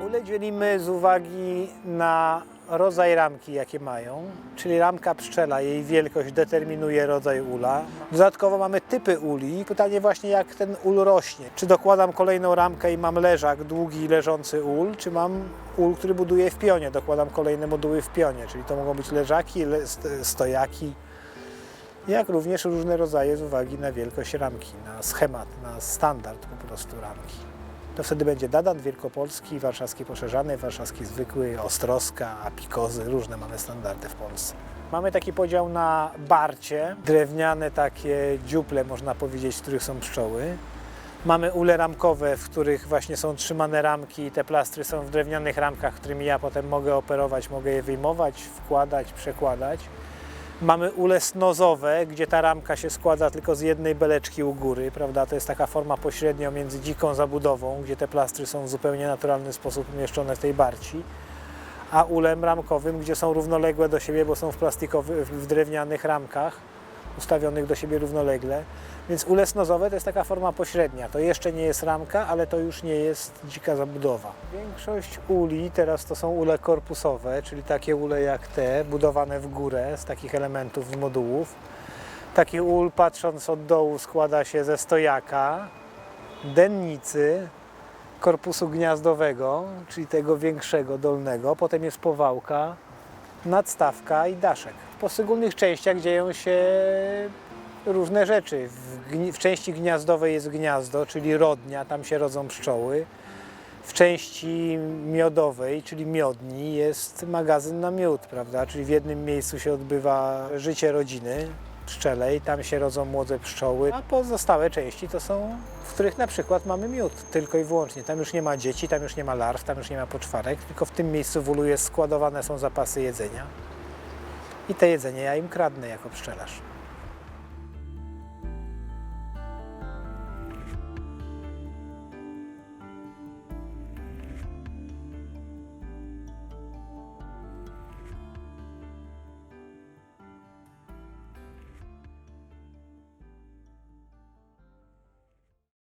Ule dzielimy z uwagi na rodzaj ramki, jakie mają, czyli ramka pszczela, jej wielkość determinuje rodzaj ula. Dodatkowo mamy typy uli. Pytanie właśnie, jak ten ul rośnie. Czy dokładam kolejną ramkę i mam leżak, długi, leżący ul, czy mam ul, który buduje w pionie, dokładam kolejne moduły w pionie, czyli to mogą być leżaki, le- st- stojaki, jak również różne rodzaje z uwagi na wielkość ramki, na schemat, na standard po prostu ramki. To wtedy będzie Dadan Wielkopolski, warszawski poszerzany, warszawski zwykły, Ostrowska, Apikozy, różne mamy standardy w Polsce. Mamy taki podział na barcie, drewniane takie dziuple, można powiedzieć, w których są pszczoły. Mamy ule ramkowe, w których właśnie są trzymane ramki i te plastry są w drewnianych ramkach, którymi ja potem mogę operować, mogę je wyjmować, wkładać, przekładać. Mamy ule snozowe, gdzie ta ramka się składa tylko z jednej beleczki u góry, prawda? To jest taka forma pośrednio między dziką zabudową, gdzie te plastry są w zupełnie naturalny sposób umieszczone w tej barci, a ulem ramkowym, gdzie są równoległe do siebie, bo są w plastikowych, w drewnianych ramkach ustawionych do siebie równolegle. Więc ule snozowe to jest taka forma pośrednia. To jeszcze nie jest ramka, ale to już nie jest dzika zabudowa. Większość uli teraz to są ule korpusowe, czyli takie ule jak te, budowane w górę z takich elementów, z modułów. Taki ul, patrząc od dołu, składa się ze stojaka, dennicy, korpusu gniazdowego, czyli tego większego, dolnego. Potem jest powałka, nadstawka i daszek. W poszczególnych częściach dzieją się różne rzeczy. W, w części gniazdowej jest gniazdo, czyli rodnia, tam się rodzą pszczoły. W części miodowej, czyli miodni, jest magazyn na miód, prawda? Czyli w jednym miejscu się odbywa życie rodziny pszczelej, tam się rodzą młode pszczoły, a pozostałe części to są, w których na przykład mamy miód, tylko i wyłącznie. Tam już nie ma dzieci, tam już nie ma larw, tam już nie ma poczwarek, tylko w tym miejscu w ulu jest składowane są zapasy jedzenia. I te jedzenie ja im kradnę jako pszczelarz.